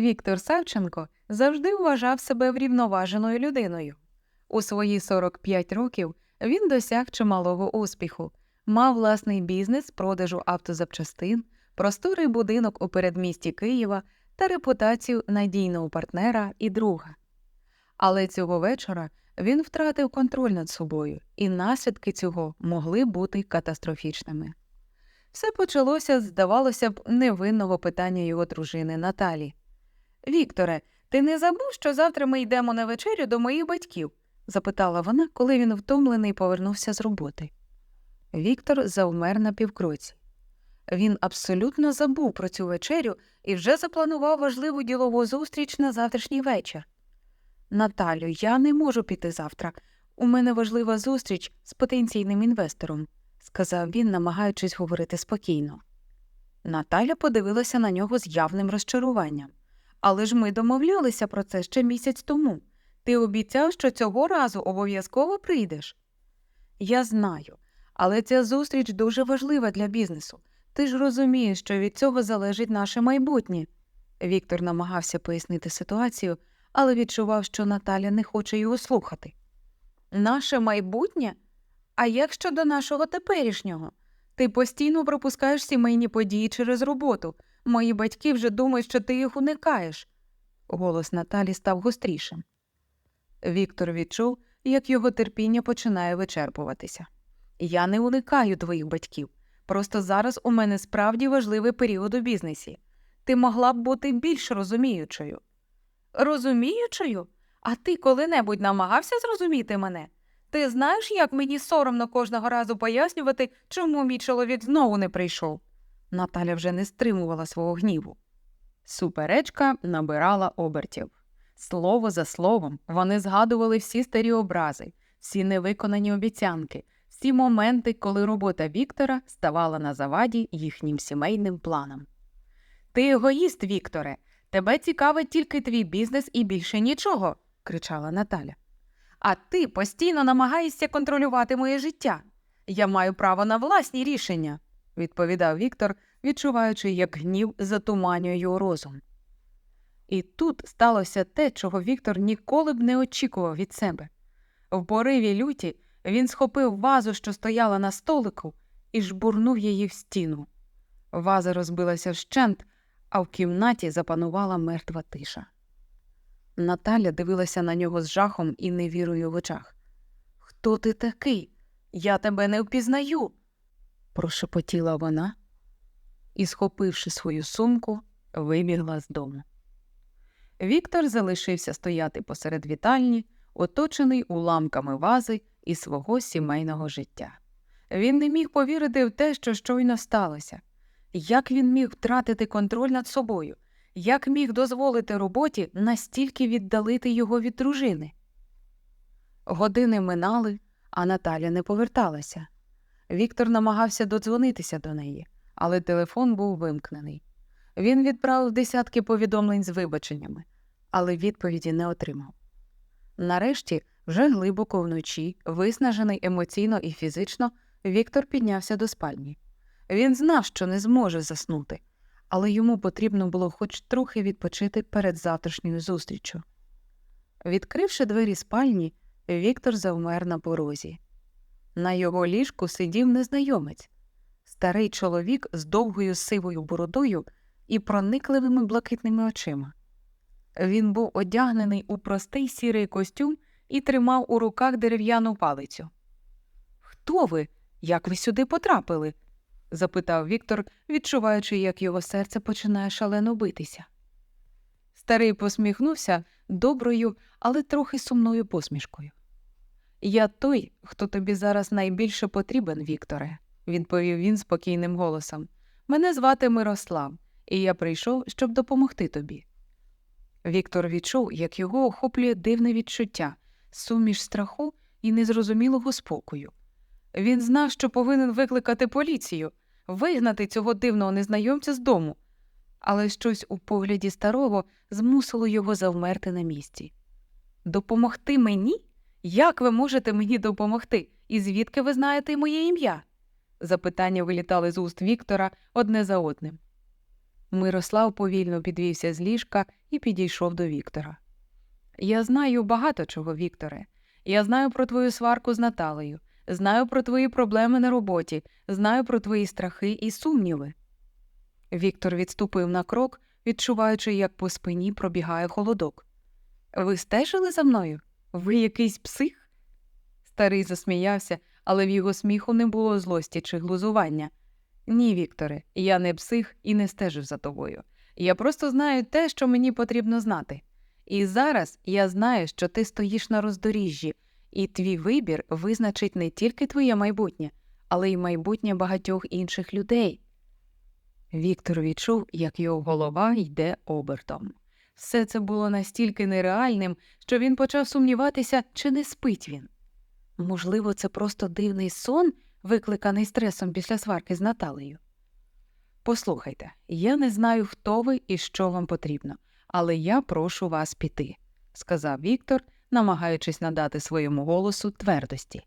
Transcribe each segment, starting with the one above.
Віктор Савченко завжди вважав себе врівноваженою людиною. У свої 45 років він досяг чималого успіху, мав власний бізнес продажу автозапчастин, просторий будинок у передмісті Києва та репутацію надійного партнера і друга. Але цього вечора він втратив контроль над собою, і наслідки цього могли бути катастрофічними. Все почалося, здавалося б, невинного питання його дружини Наталі. Вікторе, ти не забув, що завтра ми йдемо на вечерю до моїх батьків? запитала вона, коли він втомлений повернувся з роботи. Віктор завмер на півкроці. Він абсолютно забув про цю вечерю і вже запланував важливу ділову зустріч на завтрашній вечір. Наталю, я не можу піти завтра. У мене важлива зустріч з потенційним інвестором, сказав він, намагаючись говорити спокійно. Наталя подивилася на нього з явним розчаруванням. Але ж ми домовлялися про це ще місяць тому. Ти обіцяв, що цього разу обов'язково прийдеш. Я знаю, але ця зустріч дуже важлива для бізнесу. Ти ж розумієш, що від цього залежить наше майбутнє. Віктор намагався пояснити ситуацію, але відчував, що Наталя не хоче його слухати. Наше майбутнє? А як щодо нашого теперішнього? Ти постійно пропускаєш сімейні події через роботу. Мої батьки вже думають, що ти їх уникаєш. Голос Наталі став гострішим. Віктор відчув, як його терпіння починає вичерпуватися. Я не уникаю твоїх батьків. Просто зараз у мене справді важливий період у бізнесі. Ти могла б бути більш розуміючою. Розуміючою? А ти коли-небудь намагався зрозуміти мене? Ти знаєш, як мені соромно кожного разу пояснювати, чому мій чоловік знову не прийшов? Наталя вже не стримувала свого гніву. Суперечка набирала обертів. Слово за словом вони згадували всі старі образи, всі невиконані обіцянки, всі моменти, коли робота Віктора ставала на заваді їхнім сімейним планам. Ти егоїст, Вікторе, тебе цікавить тільки твій бізнес і більше нічого, кричала Наталя. А ти постійно намагаєшся контролювати моє життя. Я маю право на власні рішення, відповідав Віктор, відчуваючи, як гнів затуманює його розум. І тут сталося те, чого Віктор ніколи б не очікував від себе. В пориві люті він схопив вазу, що стояла на столику, і жбурнув її в стіну. Ваза розбилася вщент, а в кімнаті запанувала мертва тиша. Наталя дивилася на нього з жахом і невірою в очах. Хто ти такий? Я тебе не впізнаю, прошепотіла вона і, схопивши свою сумку, вибігла з дому. Віктор залишився стояти посеред вітальні, оточений уламками вази і свого сімейного життя. Він не міг повірити в те, що щойно сталося. Як він міг втратити контроль над собою? Як міг дозволити роботі настільки віддалити його від дружини? Години минали, а Наталя не поверталася. Віктор намагався додзвонитися до неї, але телефон був вимкнений. Він відправив десятки повідомлень з вибаченнями, але відповіді не отримав. Нарешті, вже глибоко вночі, виснажений емоційно і фізично, Віктор піднявся до спальні. Він знав, що не зможе заснути, але йому потрібно було хоч трохи відпочити перед завтрашньою зустріччю. Відкривши двері спальні, Віктор завмер на порозі. На його ліжку сидів незнайомець, старий чоловік з довгою сивою бородою і проникливими блакитними очима. Він був одягнений у простий сірий костюм і тримав у руках дерев'яну палицю. Хто ви? Як ви сюди потрапили? запитав Віктор, відчуваючи, як його серце починає шалено битися. Старий посміхнувся доброю, але трохи сумною посмішкою. Я той, хто тобі зараз найбільше потрібен, Вікторе, відповів він спокійним голосом. Мене звати Мирослав, і я прийшов, щоб допомогти тобі. Віктор відчув, як його охоплює дивне відчуття, суміш страху і незрозумілого спокою. Він знав, що повинен викликати поліцію, вигнати цього дивного незнайомця з дому, але щось у погляді старого змусило його завмерти на місці. Допомогти мені? Як ви можете мені допомогти? І звідки ви знаєте моє ім'я? Запитання вилітали з уст Віктора одне за одним. Мирослав повільно підвівся з ліжка і підійшов до Віктора. Я знаю багато чого, Вікторе. Я знаю про твою сварку з Наталею, знаю про твої проблеми на роботі, знаю про твої страхи і сумніви. Віктор відступив на крок, відчуваючи, як по спині пробігає холодок. Ви стежили за мною? Ви якийсь псих? Старий засміявся, але в його сміху не було злості чи глузування. Ні, Вікторе, я не псих і не стежив за тобою. Я просто знаю те, що мені потрібно знати. І зараз я знаю, що ти стоїш на роздоріжжі, і твій вибір визначить не тільки твоє майбутнє, але й майбутнє багатьох інших людей. Віктор відчув, як його голова йде обертом. Все це було настільки нереальним, що він почав сумніватися, чи не спить він. Можливо, це просто дивний сон, викликаний стресом після сварки з Наталею. Послухайте, я не знаю, хто ви і що вам потрібно, але я прошу вас піти, сказав Віктор, намагаючись надати своєму голосу твердості.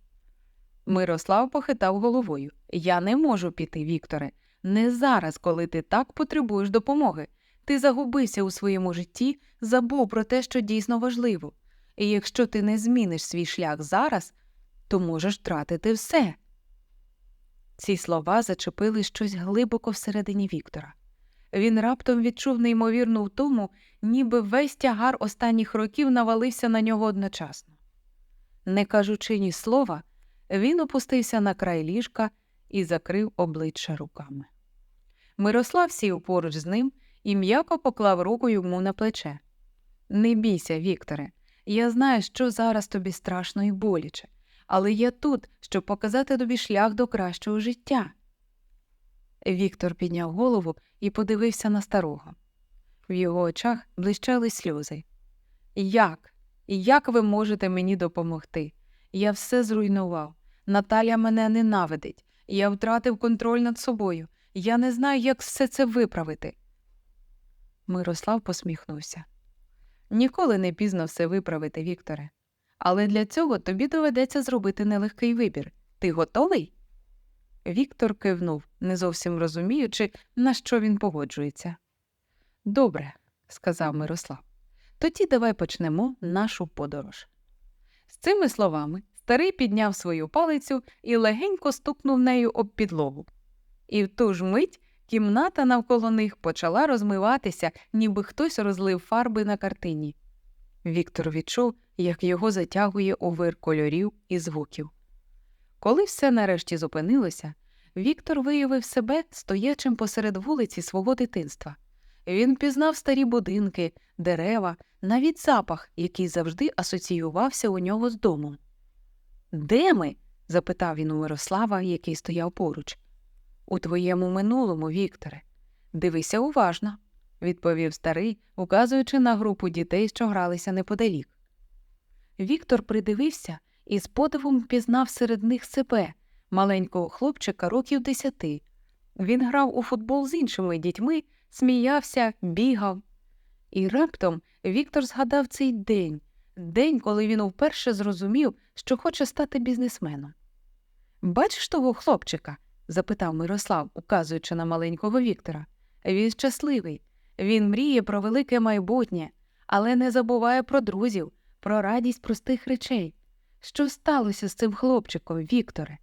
Мирослав похитав головою. Я не можу піти, Вікторе, не зараз, коли ти так потребуєш допомоги. Ти загубився у своєму житті, забув про те, що дійсно важливо. І якщо ти не зміниш свій шлях зараз, то можеш втратити все. Ці слова зачепили щось глибоко всередині Віктора. Він раптом відчув неймовірну втому, ніби весь тягар останніх років навалився на нього одночасно. Не кажучи ні слова, він опустився на край ліжка і закрив обличчя руками. Мирослав сів поруч з ним і м'яко поклав руку йому на плече. Не бійся, Вікторе, я знаю, що зараз тобі страшно і боляче, але я тут, щоб показати тобі шлях до кращого життя. Віктор підняв голову і подивився на старого. В його очах блищали сльози. Як? Як ви можете мені допомогти? Я все зруйнував. Наталя мене ненавидить. Я втратив контроль над собою. Я не знаю, як все це виправити. Мирослав посміхнувся. Ніколи не пізно все виправити, Вікторе. Але для цього тобі доведеться зробити нелегкий вибір. Ти готовий? Віктор кивнув, не зовсім розуміючи, на що він погоджується. Добре, сказав Мирослав. Тоді давай почнемо нашу подорож. З цими словами старий підняв свою палицю і легенько стукнув нею об підлогу. І в ту ж мить кімната навколо них почала розмиватися, ніби хтось розлив фарби на картині. Віктор відчув, як його затягує у вир кольорів і звуків. Коли все нарешті зупинилося, Віктор виявив себе стоячим посеред вулиці свого дитинства. Він пізнав старі будинки, дерева, навіть запах, який завжди асоціювався у нього з домом. Де ми? запитав він у Мирослава, який стояв поруч. У твоєму минулому, Вікторе. Дивися уважно, відповів старий, указуючи на групу дітей, що гралися неподалік. Віктор придивився і з подивом впізнав серед них себе, маленького хлопчика років десяти. Він грав у футбол з іншими дітьми, сміявся, бігав. І раптом Віктор згадав цей день, день, коли він вперше зрозумів, що хоче стати бізнесменом. Бачиш того хлопчика? Запитав Мирослав, указуючи на маленького Віктора. Він щасливий, він мріє про велике майбутнє, але не забуває про друзів, про радість простих речей. Що сталося з цим хлопчиком, Вікторе?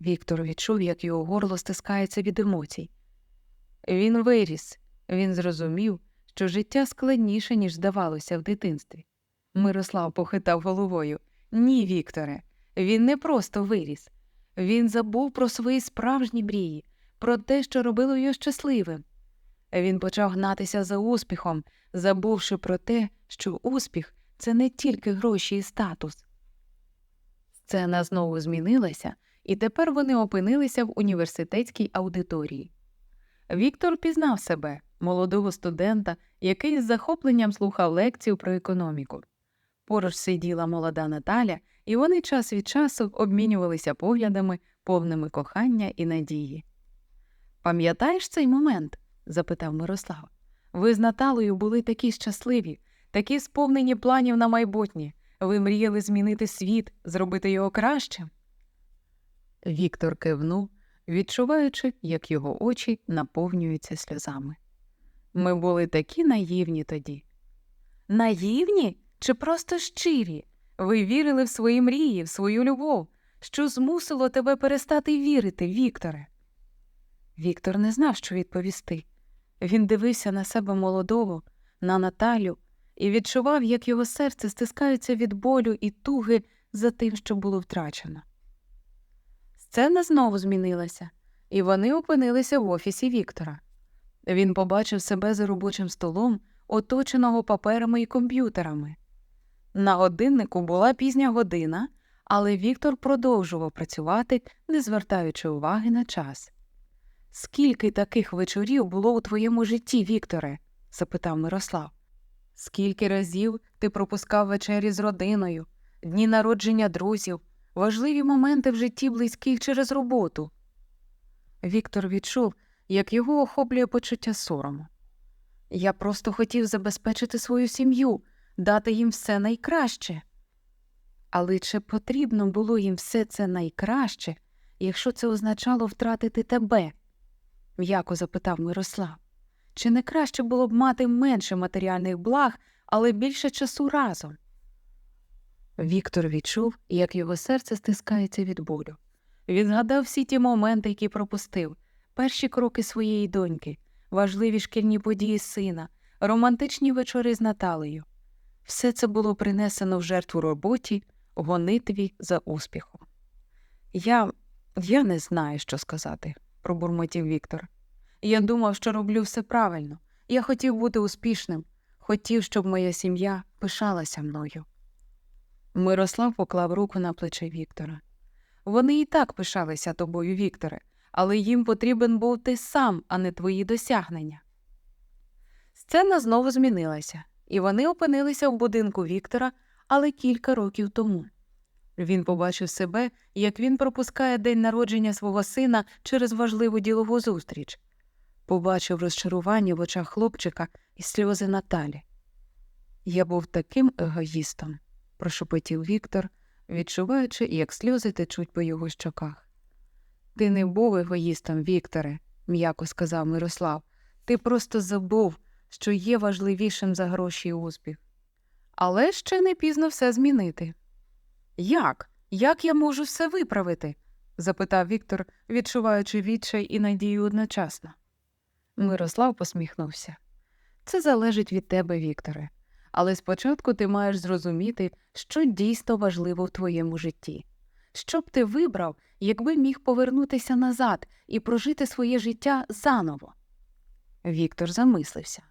Віктор відчув, як його горло стискається від емоцій. Він виріс, він зрозумів, що життя складніше, ніж здавалося в дитинстві. Мирослав похитав головою. Ні, Вікторе, він не просто виріс. Він забув про свої справжні мрії, про те, що робило його щасливим. Він почав гнатися за успіхом, забувши про те, що успіх це не тільки гроші і статус. Сцена знову змінилася, і тепер вони опинилися в університетській аудиторії. Віктор пізнав себе, молодого студента, який з захопленням слухав лекцію про економіку. Поруч сиділа молода Наталя, і вони час від часу обмінювалися поглядами, повними кохання і надії. Пам'ятаєш цей момент? запитав Мирослав. Ви з Наталою були такі щасливі, такі сповнені планів на майбутнє. Ви мріяли змінити світ, зробити його кращим. Віктор кивнув, відчуваючи, як його очі наповнюються сльозами. Ми були такі наївні тоді. Наївні чи просто щирі? Ви вірили в свої мрії, в свою любов, що змусило тебе перестати вірити, Вікторе. Віктор не знав, що відповісти. Він дивився на себе молодого, на Наталю, і відчував, як його серце стискається від болю і туги за тим, що було втрачено. Сцена знову змінилася, і вони опинилися в офісі Віктора. Він побачив себе за робочим столом, оточеного паперами і комп'ютерами. На годиннику була пізня година, але Віктор продовжував працювати, не звертаючи уваги на час. Скільки таких вечорів було у твоєму житті, Вікторе? запитав Мирослав. Скільки разів ти пропускав вечері з родиною, дні народження друзів, важливі моменти в житті близьких через роботу? Віктор відчув, як його охоплює почуття сорому. Я просто хотів забезпечити свою сім'ю, дати їм все найкраще. Але чи потрібно було їм все це найкраще, якщо це означало втратити тебе? м'яко запитав Мирослав. Чи не краще було б мати менше матеріальних благ, але більше часу разом? Віктор відчув, як його серце стискається від болю. Він згадав всі ті моменти, які пропустив, перші кроки своєї доньки, важливі шкільні події сина, романтичні вечори з Наталею. Все це було принесено в жертву роботі, гонитві за успіхом. Я я не знаю, що сказати, пробурмотів Віктор. Я думав, що роблю все правильно. Я хотів бути успішним, хотів, щоб моя сім'я пишалася мною. Мирослав поклав руку на плече Віктора. Вони і так пишалися тобою, Вікторе, але їм потрібен був ти сам, а не твої досягнення. Сцена знову змінилася, і вони опинилися в будинку Віктора, але кілька років тому. Він побачив себе, як він пропускає день народження свого сина через важливу ділову зустріч, побачив розчарування в очах хлопчика і сльози Наталі. Я був таким егоїстом, прошепотів Віктор, відчуваючи, як сльози течуть по його щоках. Ти не був егоїстом, Вікторе, м'яко сказав Мирослав. Ти просто забув, що є важливішим за гроші і успіх. Але ще не пізно все змінити. Як? Як я можу все виправити? запитав Віктор, відчуваючи відчай і надію одночасно. Мирослав посміхнувся. Це залежить від тебе, Вікторе, але спочатку ти маєш зрозуміти, що дійсно важливо в твоєму житті. Що б ти вибрав, якби міг повернутися назад і прожити своє життя заново? Віктор замислився.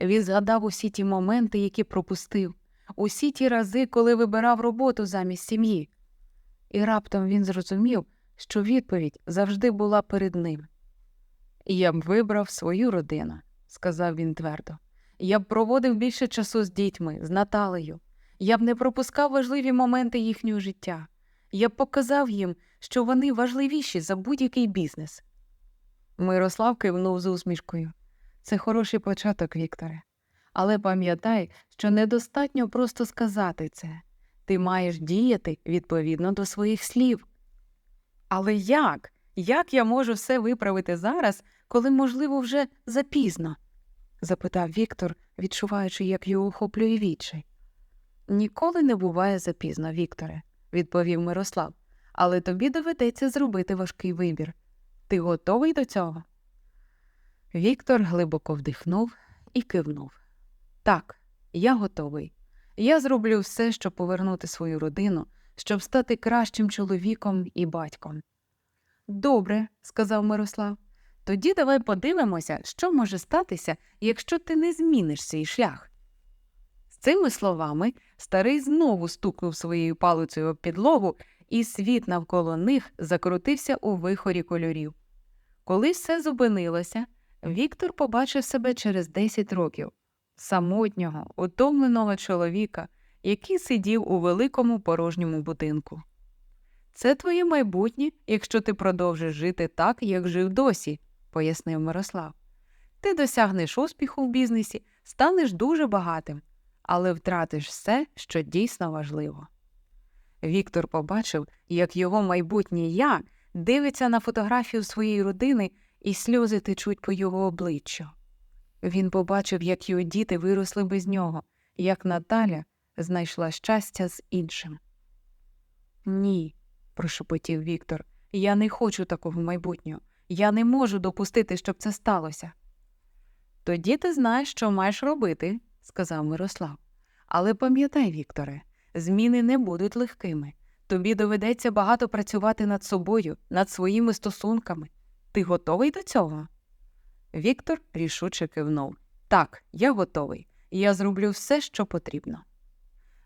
Він згадав усі ті моменти, які пропустив, усі ті рази, коли вибирав роботу замість сім'ї. І раптом він зрозумів, що відповідь завжди була перед ним. Я б вибрав свою родину, сказав він твердо. Я б проводив більше часу з дітьми, з Наталею. Я б не пропускав важливі моменти їхнього життя. Я б показав їм, що вони важливіші за будь-який бізнес. Мирослав кивнув з усмішкою. Це хороший початок, Вікторе. Але пам'ятай, що недостатньо просто сказати це. Ти маєш діяти відповідно до своїх слів. Але як? Як я можу все виправити зараз, коли, можливо, вже запізно? запитав Віктор, відчуваючи, як його охоплює відчай. Ніколи не буває запізно, Вікторе, відповів Мирослав, але тобі доведеться зробити важкий вибір. Ти готовий до цього? Віктор глибоко вдихнув і кивнув. Так, я готовий. Я зроблю все, щоб повернути свою родину, щоб стати кращим чоловіком і батьком. Добре, сказав Мирослав. Тоді давай подивимося, що може статися, якщо ти не зміниш свій шлях. З цими словами старий знову стукнув своєю палицею об підлогу, і світ навколо них закрутився у вихорі кольорів. Коли все зупинилося, Віктор побачив себе через 10 років самотнього, утомленого чоловіка, який сидів у великому порожньому будинку. Це твоє майбутнє, якщо ти продовжиш жити так, як жив досі, пояснив Мирослав. Ти досягнеш успіху в бізнесі, станеш дуже багатим, але втратиш все, що дійсно важливо. Віктор побачив, як його майбутнє я дивиться на фотографію своєї родини, і сльози течуть по його обличчю. Він побачив, як його діти виросли без нього, як Наталя знайшла щастя з іншим. Ні, прошепотів Віктор, я не хочу такого майбутнього. Я не можу допустити, щоб це сталося. Тоді ти знаєш, що маєш робити, сказав Мирослав. Але пам'ятай, Вікторе, зміни не будуть легкими. Тобі доведеться багато працювати над собою, над своїми стосунками. Ти готовий до цього? Віктор рішуче кивнув. Так, я готовий. Я зроблю все, що потрібно.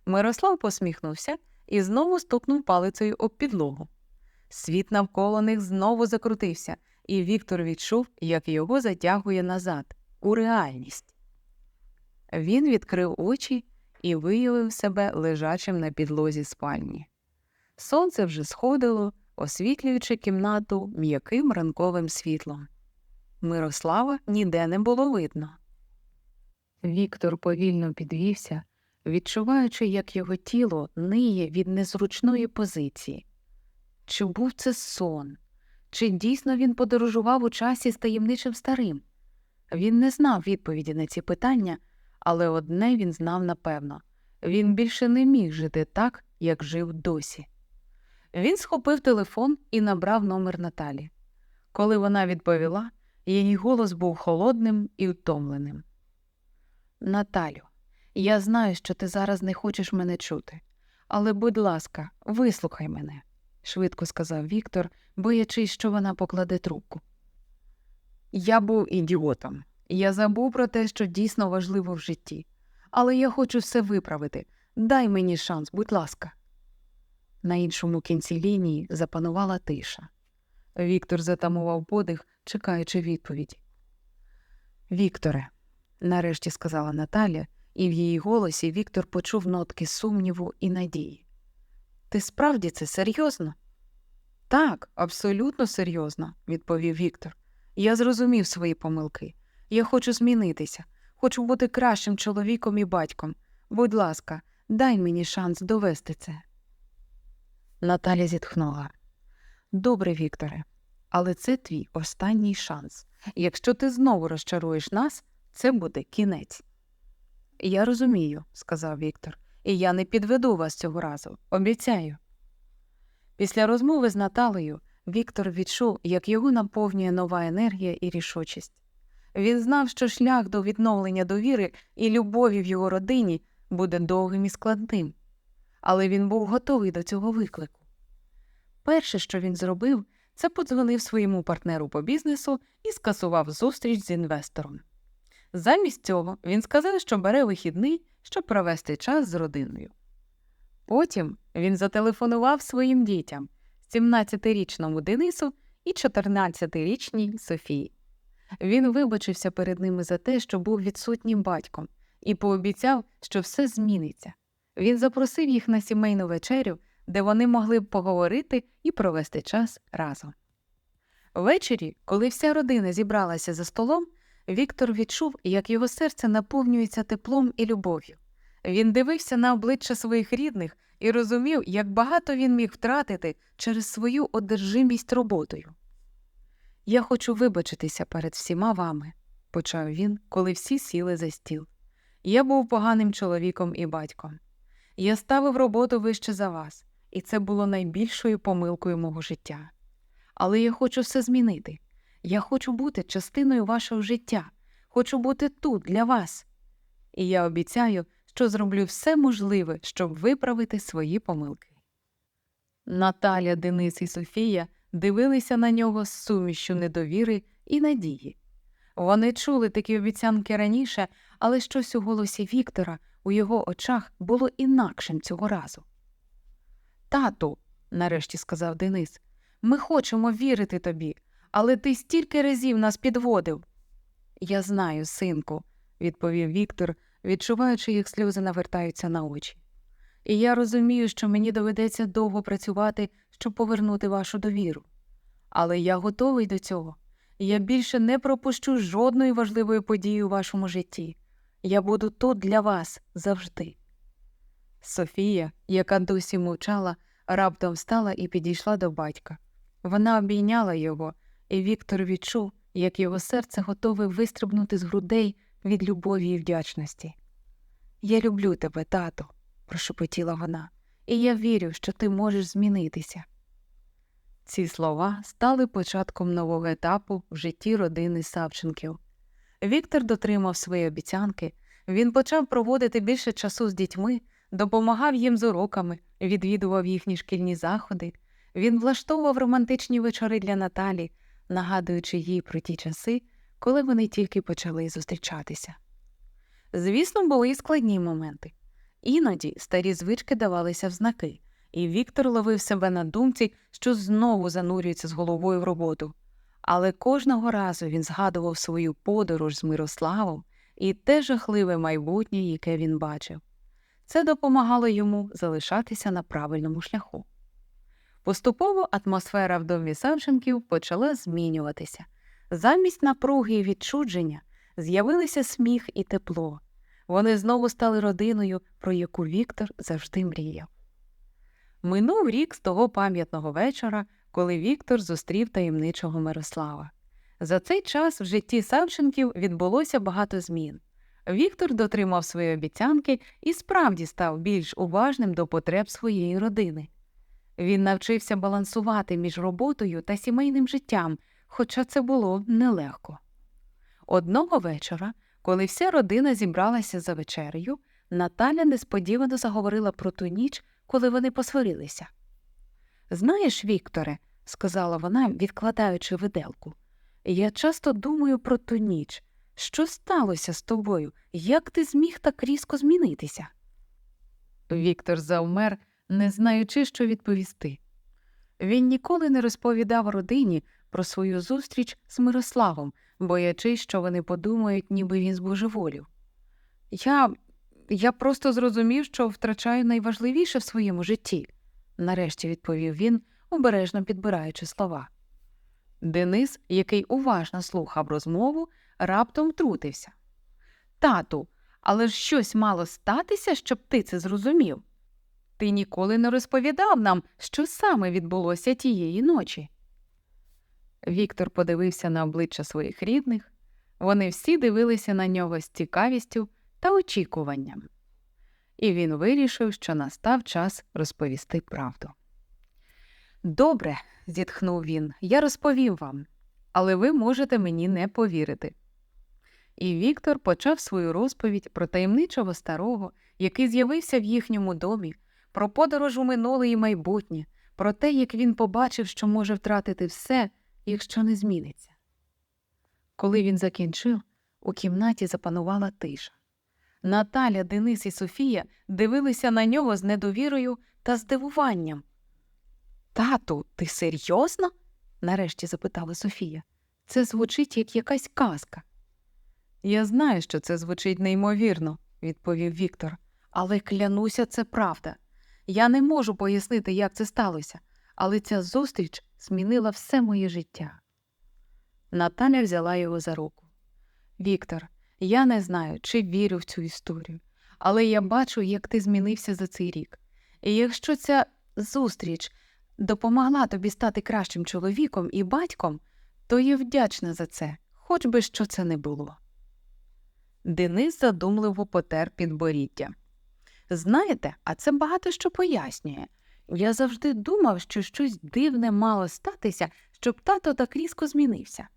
Мирослав посміхнувся і знову стукнув палицею об підлогу. Світ навколо них знову закрутився, і Віктор відчув, як його затягує назад, у реальність. Він відкрив очі і виявив себе лежачим на підлозі спальні. Сонце вже сходило, освітлюючи кімнату м'яким ранковим світлом. Мирослава ніде не було видно. Віктор повільно підвівся, відчуваючи, як його тіло ниє від незручної позиції. Чи був це сон? Чи дійсно він подорожував у часі з таємничим старим? Він не знав відповіді на ці питання, але одне він знав напевно він більше не міг жити так, як жив досі. Він схопив телефон і набрав номер Наталі. Коли вона відповіла, її голос був холодним і втомленим. Наталю, я знаю, що ти зараз не хочеш мене чути, але, будь ласка, вислухай мене, швидко сказав Віктор, боячись, що вона покладе трубку. Я був ідіотом. Я забув про те, що дійсно важливо в житті. Але я хочу все виправити. Дай мені шанс, будь ласка. На іншому кінці лінії запанувала тиша. Віктор затамував подих, чекаючи відповіді. Вікторе, нарешті сказала Наталя, і в її голосі Віктор почув нотки сумніву і надії. Ти справді це серйозно? Так, абсолютно серйозно, відповів Віктор. Я зрозумів свої помилки. Я хочу змінитися, хочу бути кращим чоловіком і батьком. Будь ласка, дай мені шанс довести це. Наталя зітхнула. Добре, Вікторе, але це твій останній шанс. Якщо ти знову розчаруєш нас, це буде кінець. Я розумію, сказав Віктор, і я не підведу вас цього разу. Обіцяю. Після розмови з Наталею Віктор відчув, як його наповнює нова енергія і рішучість. Він знав, що шлях до відновлення довіри і любові в його родині буде довгим і складним, але він був готовий до цього виклику. Перше, що він зробив, це подзвонив своєму партнеру по бізнесу і скасував зустріч з інвестором. Замість цього він сказав, що бере вихідний, щоб провести час з родиною. Потім він зателефонував своїм дітям 17-річному Денису і 14-річній Софії. Він вибачився перед ними за те, що був відсутнім батьком, і пообіцяв, що все зміниться. Він запросив їх на сімейну вечерю, де вони могли б поговорити і провести час разом. Ввечері, коли вся родина зібралася за столом, Віктор відчув, як його серце наповнюється теплом і любов'ю. Він дивився на обличчя своїх рідних і розумів, як багато він міг втратити через свою одержимість роботою. Я хочу вибачитися перед всіма вами, почав він, коли всі сіли за стіл. Я був поганим чоловіком і батьком. Я ставив роботу вище за вас, і це було найбільшою помилкою мого життя. Але я хочу все змінити. Я хочу бути частиною вашого життя, хочу бути тут для вас. І я обіцяю, що зроблю все можливе, щоб виправити свої помилки. Наталя, Денис і Софія дивилися на нього з сумішю недовіри і надії. Вони чули такі обіцянки раніше, але щось у голосі Віктора у його очах було інакшим цього разу. Тату, нарешті сказав Денис, ми хочемо вірити тобі, але ти стільки разів нас підводив. Я знаю, синку, відповів Віктор, відчуваючи, як сльози навертаються на очі. І я розумію, що мені доведеться довго працювати, щоб повернути вашу довіру. Але я готовий до цього. Я більше не пропущу жодної важливої події у вашому житті. Я буду тут для вас завжди. Софія, яка досі мовчала, раптом встала і підійшла до батька. Вона обійняла його, і Віктор відчув, як його серце готове вистрибнути з грудей від любові і вдячності. Я люблю тебе, тато, прошепотіла вона, і я вірю, що ти можеш змінитися. Ці слова стали початком нового етапу в житті родини Савченків. Віктор дотримав свої обіцянки, він почав проводити більше часу з дітьми, допомагав їм з уроками, відвідував їхні шкільні заходи. Він влаштовував романтичні вечори для Наталі, нагадуючи їй про ті часи, коли вони тільки почали зустрічатися. Звісно, були і складні моменти. Іноді старі звички давалися в знаки, і Віктор ловив себе на думці, що знову занурюється з головою в роботу. Але кожного разу він згадував свою подорож з Мирославом і те жахливе майбутнє, яке він бачив. Це допомагало йому залишатися на правильному шляху. Поступово атмосфера в домі Савченків почала змінюватися. Замість напруги і відчудження з'явилися сміх і тепло. Вони знову стали родиною, про яку Віктор завжди мріяв. Минув рік з того пам'ятного вечора, коли Віктор зустрів таємничого Мирослава. За цей час в житті Савченків відбулося багато змін. Віктор дотримав свої обіцянки і справді став більш уважним до потреб своєї родини. Він навчився балансувати між роботою та сімейним життям, хоча це було нелегко. Одного вечора, коли вся родина зібралася за вечерею, Наталя несподівано заговорила про ту ніч, коли вони посварилися. Знаєш, Вікторе, сказала вона, відкладаючи виделку, я часто думаю про ту ніч. Що сталося з тобою? Як ти зміг так різко змінитися? Віктор завмер, не знаючи, що відповісти. Він ніколи не розповідав родині про свою зустріч з Мирославом, боячись, що вони подумають, ніби він збожеволів. Я я просто зрозумів, що втрачаю найважливіше в своєму житті, нарешті відповів він, обережно підбираючи слова. Денис, який уважно слухав розмову, раптом втрутився. Тату, але ж щось мало статися, щоб ти це зрозумів. Ти ніколи не розповідав нам, що саме відбулося тієї ночі. Віктор подивився на обличчя своїх рідних. Вони всі дивилися на нього з цікавістю та очікуванням. І він вирішив, що настав час розповісти правду. Добре, зітхнув він, я розповів вам, але ви можете мені не повірити. І Віктор почав свою розповідь про таємничого старого, який з'явився в їхньому домі, про подорож у минуле і майбутнє, про те, як він побачив, що може втратити все, якщо не зміниться. Коли він закінчив, у кімнаті запанувала тиша. Наталя, Денис і Софія дивилися на нього з недовірою та здивуванням. Тату, ти серйозно? нарешті запитала Софія. Це звучить як якась казка. Я знаю, що це звучить неймовірно, відповів Віктор, але клянуся, це правда. Я не можу пояснити, як це сталося, але ця зустріч змінила все моє життя. Наталя взяла його за руку. Віктор, я не знаю, чи вірю в цю історію, але я бачу, як ти змінився за цей рік. І якщо ця зустріч допомогла тобі стати кращим чоловіком і батьком, то я вдячна за це, хоч би що це не було. Денис задумливо потер підборіддя. Знаєте, а це багато що пояснює. Я завжди думав, що щось дивне мало статися, щоб тато так різко змінився.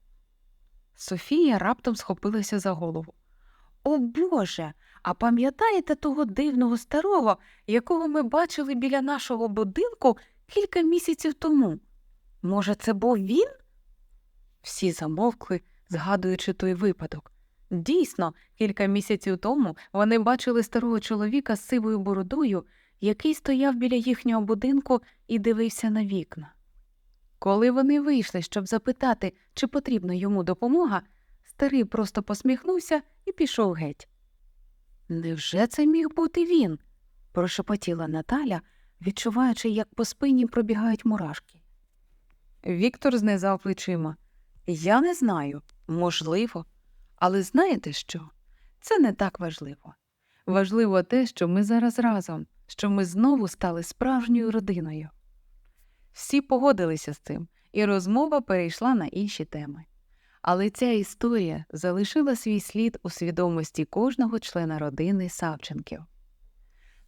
Софія раптом схопилася за голову. О Боже, а пам'ятаєте того дивного старого, якого ми бачили біля нашого будинку кілька місяців тому? Може, це був він? Всі замовкли, згадуючи той випадок. Дійсно, кілька місяців тому вони бачили старого чоловіка з сивою бородою, який стояв біля їхнього будинку і дивився на вікна. Коли вони вийшли, щоб запитати, чи потрібна йому допомога, старий просто посміхнувся і пішов геть. Невже це міг бути він? прошепотіла Наталя, відчуваючи, як по спині пробігають мурашки. Віктор знизав плечима. Я не знаю, можливо. Але знаєте що? Це не так важливо. Важливо те, що ми зараз разом, що ми знову стали справжньою родиною. Всі погодилися з цим, і розмова перейшла на інші теми. Але ця історія залишила свій слід у свідомості кожного члена родини Савченків.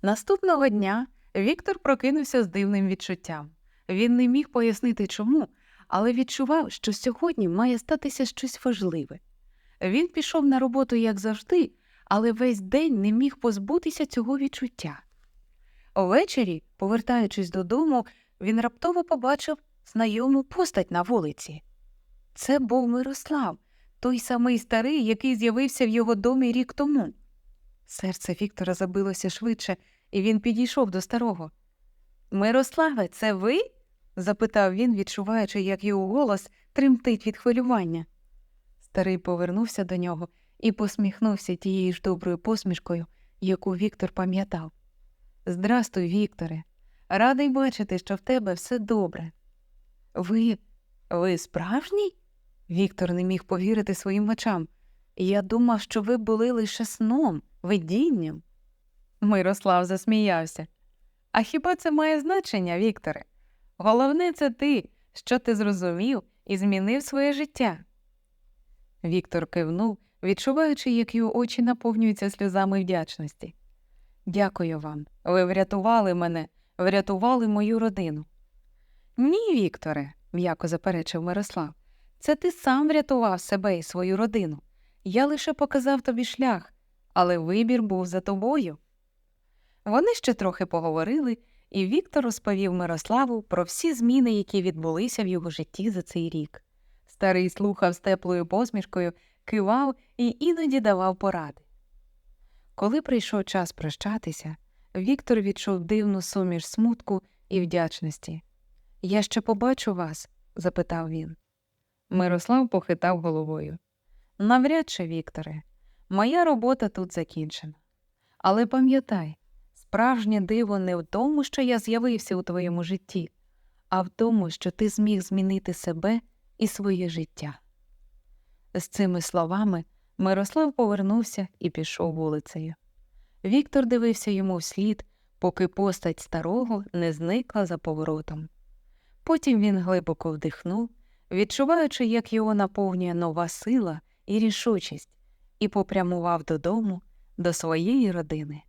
Наступного дня Віктор прокинувся з дивним відчуттям. Він не міг пояснити чому, але відчував, що сьогодні має статися щось важливе. Він пішов на роботу, як завжди, але весь день не міг позбутися цього відчуття. Увечері, повертаючись додому, він раптово побачив знайому постать на вулиці. Це був Мирослав, той самий старий, який з'явився в його домі рік тому. Серце Віктора забилося швидше, і він підійшов до старого. Мирославе, це ви? запитав він, відчуваючи, як його голос тремтить від хвилювання. Старий повернувся до нього і посміхнувся тією ж доброю посмішкою, яку Віктор пам'ятав. Здрастуй, Вікторе. Радий бачити, що в тебе все добре. Ви. ви справжній? Віктор не міг повірити своїм очам. Я думав, що ви були лише сном, видінням. Мирослав засміявся. А хіба це має значення, Вікторе? Головне, це ти, що ти зрозумів і змінив своє життя. Віктор кивнув, відчуваючи, як його очі наповнюються сльозами вдячності. Дякую вам. Ви врятували мене, врятували мою родину. Ні, Вікторе, м'яко заперечив Мирослав. Це ти сам врятував себе і свою родину. Я лише показав тобі шлях, але вибір був за тобою. Вони ще трохи поговорили, і Віктор розповів Мирославу про всі зміни, які відбулися в його житті за цей рік. Старий слухав з теплою посмішкою, кивав і іноді давав поради. Коли прийшов час прощатися, Віктор відчув дивну суміш смутку і вдячності. Я ще побачу вас? запитав він. Мирослав похитав головою. Навряд чи, Вікторе, моя робота тут закінчена. Але пам'ятай, справжнє диво не в тому, що я з'явився у твоєму житті, а в тому, що ти зміг змінити себе і своє життя. З цими словами Мирослав повернувся і пішов вулицею. Віктор дивився йому вслід, поки постать старого не зникла за поворотом. Потім він глибоко вдихнув, відчуваючи, як його наповнює нова сила і рішучість, і попрямував додому, до своєї родини.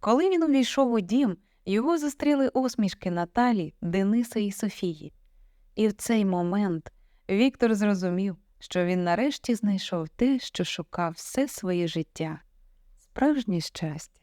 Коли він увійшов у дім, його зустріли усмішки Наталі, Дениса і Софії. І в цей момент Віктор зрозумів, що він нарешті знайшов те, що шукав все своє життя справжнє щастя.